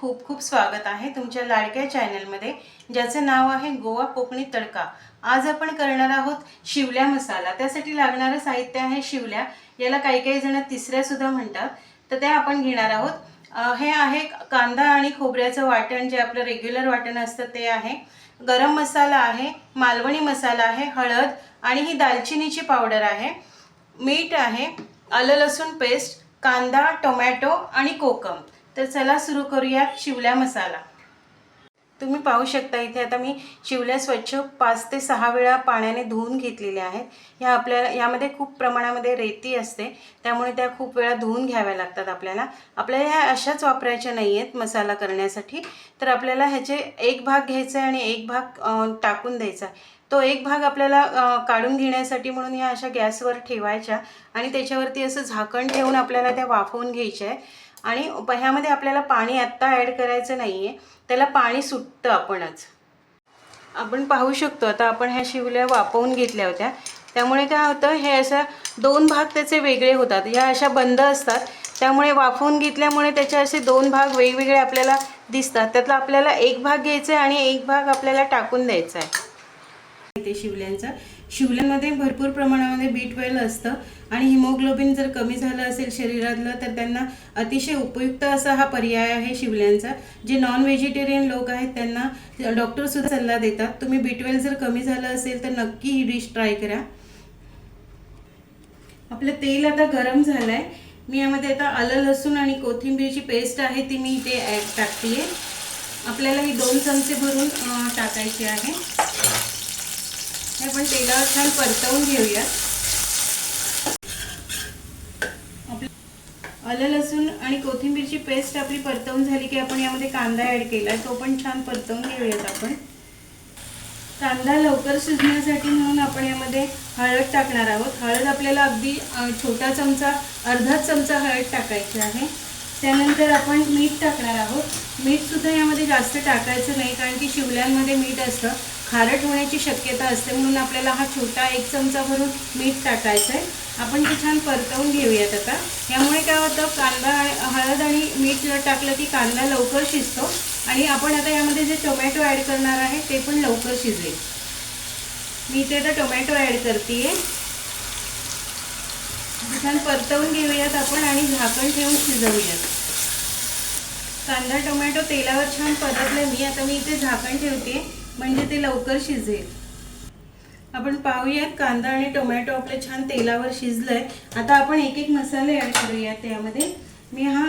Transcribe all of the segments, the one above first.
खूप खूप स्वागत आहे तुमच्या लाडक्या चॅनलमध्ये ज्याचं नाव आहे गोवा कोकणी तडका. आज आपण करणार आहोत शिवल्या मसाला. त्यासाठी लागणारं साहित्य आहे शिवल्या. याला काही काही जण तिसऱ्यासुद्धा म्हणतात. तर त्या आपण घेणार आहोत. हे आहे कांदा आणि खोबऱ्याचं वाटण जे आपलं रेग्युलर वाटण असतं ते आहे. गरम मसाला आहे मालवणी मसाला आहे हळद आणि ही दालचिनीची पावडर आहे. मीठ आहे आलं लसूण पेस्ट कांदा टोमॅटो आणि कोकम. तर चला सुरू करूयात शिवल्या मसाला. तुम्ही पाहू शकता इथे आता मी शिवल्या स्वच्छ पाच ते सहा वेळा पाण्याने धुवून घेतलेल्या आहेत. ह्या आपल्याला यामध्ये खूप प्रमाणामध्ये रेती असते. त्यामुळे त्या खूप वेळा धुवून घ्याव्या लागतात आपल्याला. आपल्याला ह्या अशाच वापरायच्या नाही आहेत मसाला करण्यासाठी. तर आपल्याला ह्याचे एक भाग घ्यायचा आहे आणि एक भाग टाकून द्यायचा तो एक भाग आपल्याला काढून घेण्यासाठी म्हणून ह्या अशा गॅसवर ठेवायच्या आणि त्याच्यावरती असं झाकण ठेवून आपल्याला त्या वाफवून घ्यायच्या आहे. आणि ह्यामध्ये आपल्याला पाणी आत्ता ॲड करायचं नाही आहे त्याला पाणी सुटतं आपणच. आपण पाहू शकतो आता आपण ह्या शिवल्या वाफवून घेतल्या होत्या. त्यामुळे काय होतं हे असं दोन भाग त्याचे वेगळे होतात. ह्या अशा बंद असतात. त्यामुळे वाफवून घेतल्यामुळे त्याचे असे दोन भाग वेगवेगळे आपल्याला दिसतात. त्यातला आपल्याला एक भाग घ्यायचा आहे आणि एक भाग आपल्याला टाकून द्यायचा आहे. ते शिवल्यांचं. शिवल्यांमध्ये भरपूर प्रमाणामध्ये बी ट्वेल्व असतं आणि हिमोग्लोबिन जर कमी झालं असेल शरीरातलं तर त्यांना अतिशय उपयुक्त असा हा पर्याय आहे शिवल्यांचा. जे नॉन व्हेजिटेरियन लोक आहेत त्यांना डॉक्टर सुद्धा सल्ला देतात. तुम्ही बी ट्वेल्व जर कमी झालं असेल तर नक्की ही डिश ट्राय करा. आपलं तेल आता गरम झालं आहे मी यामध्ये आता आलं लसूण आणि कोथिंबीरची पेस्ट आहे ती मी इथे ॲड टाकते आपल्याला ही दोन चमचे भरून टाकायचे टाकायची आहे. हे आपण तेलावर छान परतवून घेऊया आलं लसूण आणि कोथिंबीरची पेस्ट आपली परतवून झाली की आपण यामध्ये कांदा ॲड केला तो पण छान परतवून घेऊयात आपण. कांदा लवकर शिजण्यासाठी म्हणून आपण यामध्ये हळद टाकणार आहोत. हळद आपल्याला अगदी छोटा चमचा अर्धा चमचा हळद टाकायची आहे. त्यानंतर आपण मीठ टाकणार आहोत. मीठ सुद्धा यामध्ये जास्त टाकायचं नाही कारण की शिवल्यांमध्ये मीठ असतं. खारट होण्याची शक्यता असते म्हणून आपल्याला हा छोटा एक चमचा भरून मीठ टाकायचं आहे आपण ते छान परतवून घेऊयात आता. यामुळे काय होतं कांदा हळद आणि मीठ टाकलं की कांदा लवकर शिजतो आणि आपण आता यामध्ये जे टोमॅटो ॲड करणार आहे ते पण लवकर शिजेल. मी इथे आता टोमॅटो ॲड करते छान परतवून घेऊयात आपण आणि झाकण ठेवून शिजवूयात. कांदा टोमॅटो तेलावर छान परतलं. मी आता मी इथे झाकण ठेवते म्हणजे ते लवकर शिजेल. आपण पाहूयात कांदा आणि टोमॅटो आपले छान तेलावर शिजलंय. आता आपण एक एक मसाले ॲड करूयात त्यामध्ये. मी हा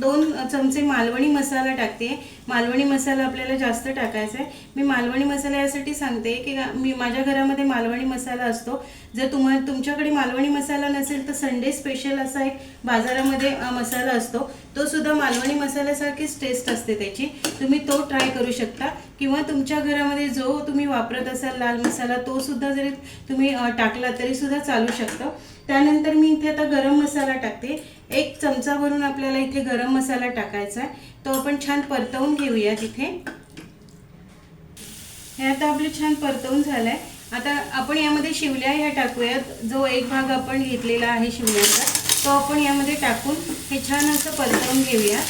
दोन चमचे मालवणी मसाला टाकते. मालवणी मसाला आपल्याला जास्त टाकायचा आहे. मी मालवणी मसाला यासाठी सांगते की मी माझ्या घरामध्ये मालवणी मसाला असतो. जर तुम्हा तुमच्याकडे मालवणी मसाला नसेल तर संडे स्पेशल असा एक बाजारामध्ये मसाला असतो. तो सुद्धा मालवणी मसाल्यासारखीच टेस्ट असते त्याची. तुम्ही तो ट्राय करू शकता. किंवा तुमच्या घरामध्ये जो तुम्ही वापरत असाल लाल मसाला तो सुद्धा जरी तुम्ही टाकला तरी सुद्धा चालू शकतं. त्यानंतर मी इथे आता गरम मसाला टाकते. एक चमचा भरून आपल्याला इथे गरम मसाला टाकायचा आहे. तो आपण छान परतवून घेऊया तिथे. हे आता आपलं छान परतवून झालंय. आता आपण यामध्ये शिवल्या ह्या टाकूयात. जो एक भाग आपण घेतलेला आहे शिवल्याचा तो आपण यामध्ये टाकून हे छान असं परतवून घेऊया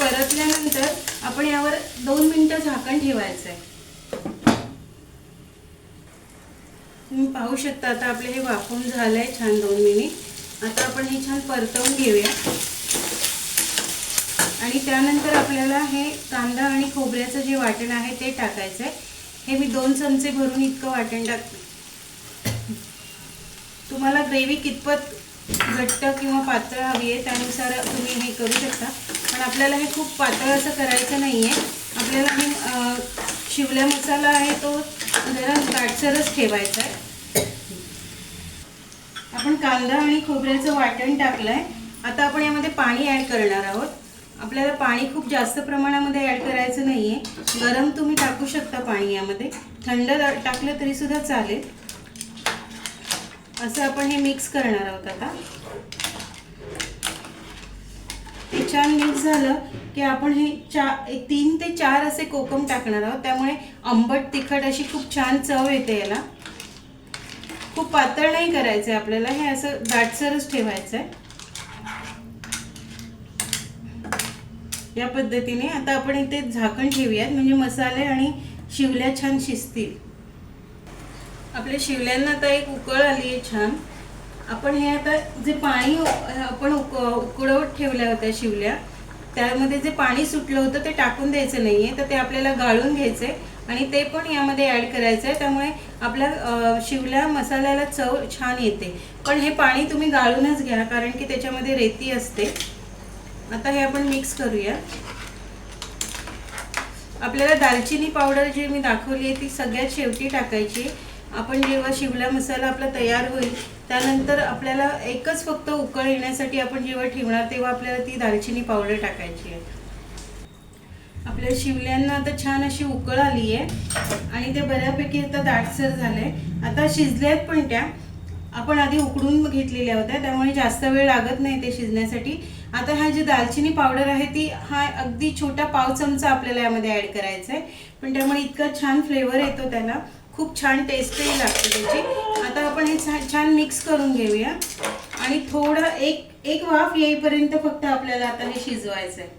परतल्यानंतर आपण यावर दोन मिनटं झाकण ठेवायचं आहे तुम्ही पाहू शकता आता आपले हे वाफवून झालंय छान दोन मिनिट आता आपण हे छान परतवून घेऊया. आणि त्यानंतर आपल्याला हे कांदा आणि खोबऱ्याचं जे वाटण आहे ते टाकायचं आहे हे मी दोन चमचे भरून इतकं वाटण टाकते तुम्हाला ग्रेव्ही कितपत घट्ट किंवा पातळ हवी आहे त्यानुसार तुम्ही हे करू शकता. पण आपल्याला हे खूप पातळ असं करायचं नाही आहे आपल्याला हे शिवल्या मसाला आहे तो जरा दाटसरच ठेवायचा आहे. आपण कांदा आणि खोबऱ्याचं वाटण टाकलं आहे आता आपण यामध्ये पाणी ॲड करणार आहोत. आपल्याला पाणी खूप जास्त प्रमाणामध्ये ॲड करायचं नाही आहे गरम तुम्ही टाकू शकता पाणी यामध्ये. थंड टाकलं तरी सुद्धा चालेल. असं आपण हे मिक्स करणार आहोत आता. ते छान मिक्स झालं की आपण हे चा तीन ते चार असे कोकम टाकणार आहोत. त्यामुळे आंबट तिखट अशी खूप छान चव येते याला. खूप पातळ नाही करायचं आहे आपल्याला. हे असं दाटसरच ठेवायचं आहे या पद्धतीने आता आपण इथे झाकण ठेवूयात. म्हणजे मसाले आणि शिवल्या छान शिजतील. आपल्या शिवल्यांना आता एक उकळ आली आहे छान. आपण हे आता जे पाणी आपण उक उकळवत ठेवल्या होत्या शिवल्या त्यामध्ये जे पाणी सुटलं होतं ते टाकून द्यायचं नाही आहे तर ते आपल्याला गाळून घ्यायचं आहे आणि ते पण यामध्ये ॲड करायचं आहे त्यामुळे आपल्या शिवल्या मसाल्याला चव छान येते. पण हे पाणी तुम्ही गाळूनच घ्या कारण की त्याच्यामध्ये रेती असते. आता हे आपण मिक्स करूया. आपल्याला दालचिनी पावडर जी मी दाखवली आहे ती सगळ्यात शेवटी टाकायची आपण जेव्हा शिवला मसाला आपला तयार होईल त्यानंतर आपल्याला एकच फक्त उकळ येण्यासाठी आपण जेव्हा ठेवणार तेव्हा आपल्याला ती दालचिनी पावडर टाकायची आहे. आपल्या शिवल्यांना आता छान अशी उकळ आली आहे आणि ते बऱ्यापैकी आता दाटसर झाले आता शिजल्यात पण त्या. आपण आधी उकडून घेतलेल्या होत्या त्यामुळे जास्त वेळ लागत नाही ते शिजण्यासाठी. आता हा जी दालचिनी पावडर आहे ती हा अगदी छोटा पाव चमचा आपल्याला यामध्ये ॲड करायचा आहे पण त्यामुळे इतका छान फ्लेवर येतो त्याला. खूप छान टेस्टही लागते त्याची. आता आपण हे छान छान मिक्स करून घेऊया. आणि थोडं एक एक वाफ येईपर्यंत फक्त आपल्याला आता हे शिजवायचं आहे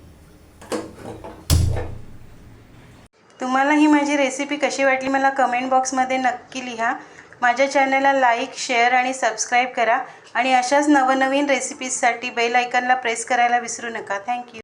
तुम्हाला ही माझी रेसिपी कशी वाटली मला कमेंट बॉक्समध्ये नक्की लिहा. माझ्या चॅनलला लाईक शेअर आणि सबस्क्राईब करा. आणि अशाच नवनवीन रेसिपीजसाठी बेल आयकनला प्रेस करायला विसरू नका. थँक्यू